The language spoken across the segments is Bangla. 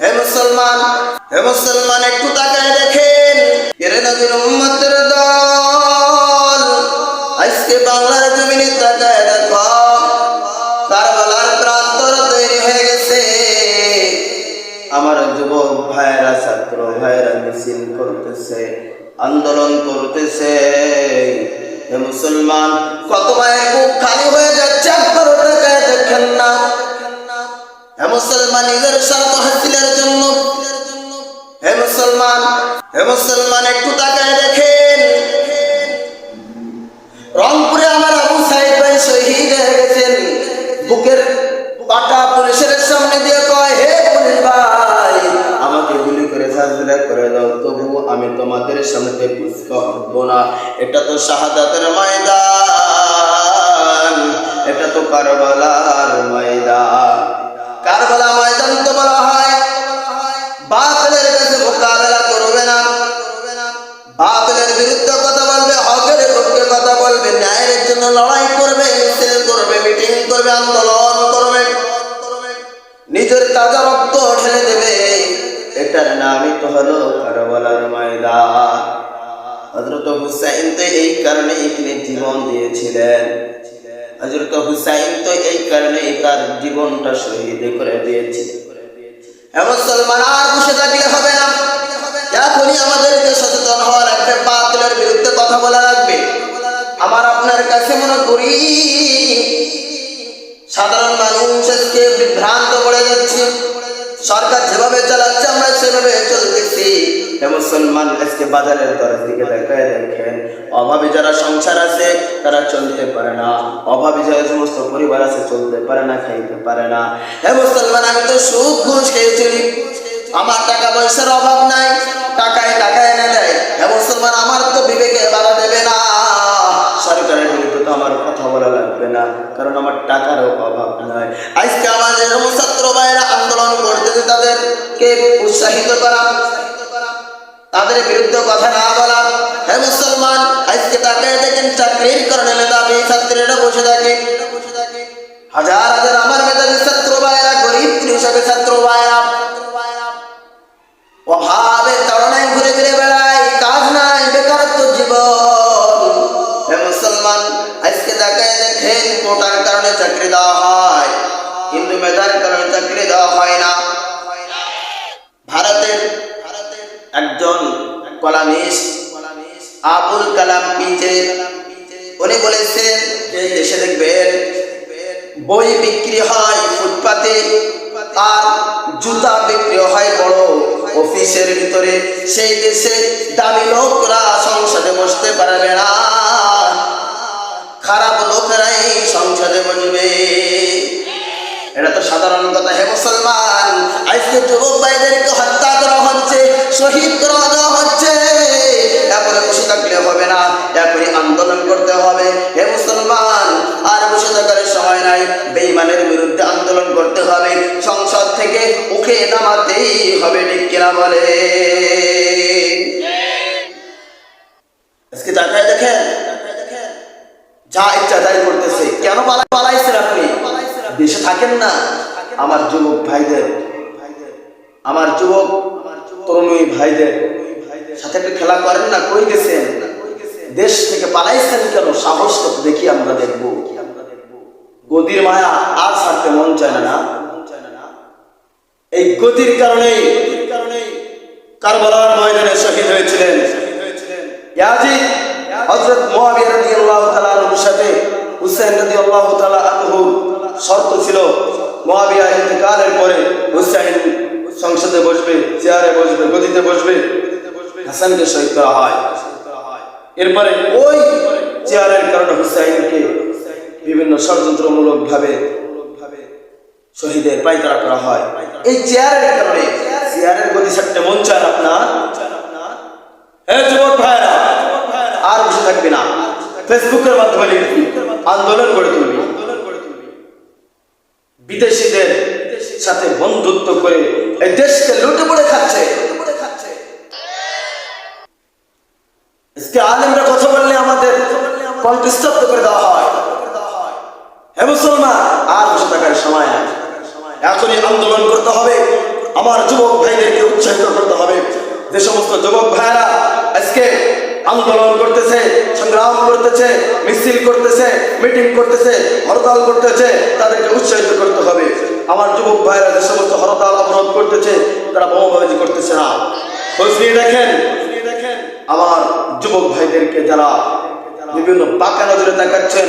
হে মুসলমান হে মুসলমান, একটু তাকায় দেখেন। এরে নবীর উম্মতের দল। আজকে বাংলার জমিনে তাকায় দেখো, কারবালার প্রান্তর তৈরি হয়ে গেছে। আমার যুবক ভাইয়েরা, ছাত্র ভাইয়েরা মিছিল করতেছে, আন্দোলন করতেছে। হে মুসলমান, কত ভাইয়ের বুক খালি হয়ে যাচ্ছে একবার টাকায় দেখেন না। হে মুসলমান, নিজের স্বার্থ হাসিলের জন্য। হে মুসলমান হে মুসলমান, একটু তাকায় দেখেন। রংপুরে আমার আবু সাইদ ভাই শহীদ হয়ে গেছেন। বুকের পাটা পুলিশের সামনে দিয়ে কয়, হে পুলিশ ভাই, আমাকে গুলি করে সাজদা করে দাও। তবু আমি তোমাদের সামনে পুষ্প হব না। এটা তো শাহাদাতের ময়দান, এটা তো কারবালার ময়দান। কারবালা ময়দান মোকাবেলা করবে না। বাতিলের বিরুদ্ধে কথা বলবে, হকের পক্ষে কথা বলবে, ন্যায়ের জন্য লড়াই করবে মিছিল করবে, মিটিং করবে, আন্দোলন করবে। নিজের তাজা রক্ত ঢেলে দেবে। এটার নামই তো হলো কারবালার ময়দান। হজরত হুসাইন তো এই কারণে তিনি জীবন দিয়েছিলেন। হজরত হুসাইন তো এই কারণে তার জীবনটা শহীদ করে দিয়েছিলেন হ্যাঁ মুসলমান আর বসে থাকলে হবে না। এখনই আমাদেরকে সচেতন হওয়া লাগবে, বাতিলের বিরুদ্ধে কথা বলা লাগবে। আমার আপনার কাছে মনে করি, সাধারণ মানুষ বিভ্রান্ত পড়ে যাচ্ছে। সরকার যেভাবে চালাচ্ছে, আমরা সেভাবে চলতেছি। মুসলমান, আজকে বাজারের তরফ দিকে দেখায় দেখেন, অভাবী যারা সংসার আছে, তারা চলতে পারে না। অভাবী যারা সমস্ত পরিবার আছে, চলতে পারে না, খাইতে পারে না। হে মুসলমান, আমি তো সুদ ঘুষ খেয়ে চলি আমার টাকা পয়সার অভাব নাই, টাকায় টাকা এনে দেয়। মুসলমান, আমার তো বিবেকে বাধা দেবে না। সরকারের বিরুদ্ধে তো আমার কথা বলা লাগবে না, কারণ আমার টাকারও অভাব নাই। আজকে আমাদের ছাত্র ভাইয়েরা আন্দোলন করতেছে তাদেরকে উৎসাহিত করা, তাদের বিরুদ্ধে কথা না বলা, হে মুসলমান, আজকে তাকে দেখেন চাকরির কারণে মেধাবী ছাত্রীরা বসে থাকে। হাজার হাজার আমার মেধাবী ছাত্র ভাইয়েরা, গরিব কৃষকের ছাত্র ভাইয়েরা মুসলমান, আজকে তাকায় দেখেন কোটার কারণে চাকরি দেওয়া হয়, কিন্তু মেধার কারণে চাকরি দেওয়া হয় না। ভারতের একজন কলামিস্ট, আবুল কালাম পিজে উনি বলেছেন যে দেশে দেখবেন, বই বিক্রি হয় ফুটপাতে আর জুতা বিক্রি হয় বড় অফিসের ভিতরে। সেই দেশে দামি লোকরা সংসদে বসতে পারবে না। খারাপ লোকেরাই সংসদে বসবে। এটা তো সাধারণ কথা। হে মুসলমান, আজকে যুবক ভাইদেরকে হত্যা করা হচ্ছে, শহীদ করা দেওয়া হচ্ছে। এরপরে বসে থাকলে হবে না এরপরে আন্দোলন করতে হবে। হে মুসলমান, আর বসে থাকার সময় নাই। বেইমানের বিরুদ্ধে আন্দোলন যা ইচ্ছা তাই করতেছে। কেন পালা পালাইছেন আপনি? দেশে থাকেন না। আমার যুবক ভাইদের, আমার যুবক তরুণী ভাইদের সাথে একটু খেলা করেন না, কই গেছেন? দেশ থেকে পালাইছেন কেন? সাহস দেখি আমরা দেখব। গদির মায়া আর ছাড়তে মন চায় না। এই গতির কারণেই কারবালার ময়দানে শহীদ হয়েছিলেন। ইয়াজিদ হযরত হুসাইন রাদিয়াল্লাহু তালা আনহু শর্ত ছিল মুয়াবিয়া ইন্তেকালের পরে হুসাইন সংসদে বসবে, চেয়ারে বসবে, গদিতে বসবে, হাসানকে শহীদ করা হয়। এরপরে ওই চেয়ারের কারণে হুসাইনকে বিভিন্ন ষড়যন্ত্রমূলক ভাবে শহীদের পাইতারা করা হয়। এই চেয়ারের কারণে, চেয়ারের গতি ছাড়তে মন চায় না আপনার। আর বসে থাকবে না। ফেসবুকের মাধ্যমে আন্দোলন গড়ে তুলবি বিদেশিদের সাথে বন্ধুত্ব করে এই দেশকে লুটে পড়ে খাচ্ছে। আলেমরা কথা বললে আমাদের কণ্ঠস্তব্ধ করে দেওয়া হয়। হে মুসলমান, আর বসে থাকার সময় এখনই আন্দোলন করতে হবে। আমার যুবক ভাইদেরকে উৎসাহিত করতে হবে। যে সমস্ত যুবক ভাইরা আজকে আন্দোলন করতেছে সংগ্রাম করতেছে, মিছিল করতেছে, মিটিং করতেছে, হরতাল করতেছে, তাদেরকে উৎসাহিত করতে হবে। আমার যুবক ভাইরা যে সমস্ত হরতাল অবরোধ করতেছে, তারা বোমাবাজি করতেছে না। খোঁজ নিয়ে দেখেন, আমার যুবক ভাইদেরকে যারা বিভিন্ন বাঁকা নজরে তাকাচ্ছেন,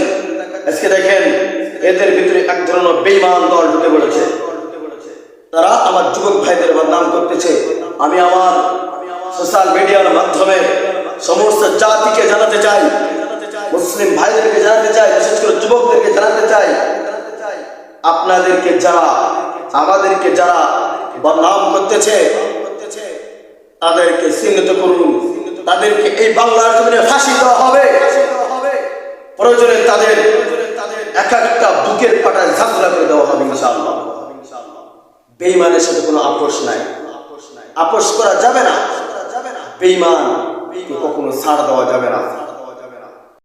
আজকে দেখেন, এদের ভিতরে এক ধরনের বেইমান দল ঢুকে পড়েছে। তারা আমার যুবক ভাইদের বদনাম করতেছে। আমি আমার সোশ্যাল মিডিয়ার মাধ্যমে সমস্ত জাতিকে জানাতে চাই, মুসলিম ভাইদেরকে জানাতে চাই, বিশেষ করে যুবকদেরকে জানাতে চাই। আপনাদেরকে যারা, আমাদেরকে যারা বদনাম করতেছে, তাদেরকে চিহ্নিত করুন। তাদেরকে এই বাংলার জমিনে ফাঁসি দেওয়া হবে। প্রয়োজনে তাদের এক একটা বুকের পাটায় ঝাঁকলা করে দেওয়া হবে ইনশাআল্লাহ। বেইমানের সাথে কোনো আপোষ নাই। আপোষ করা যাবে না। বেইমান কখনো ছাড় দেওয়া যাবে না।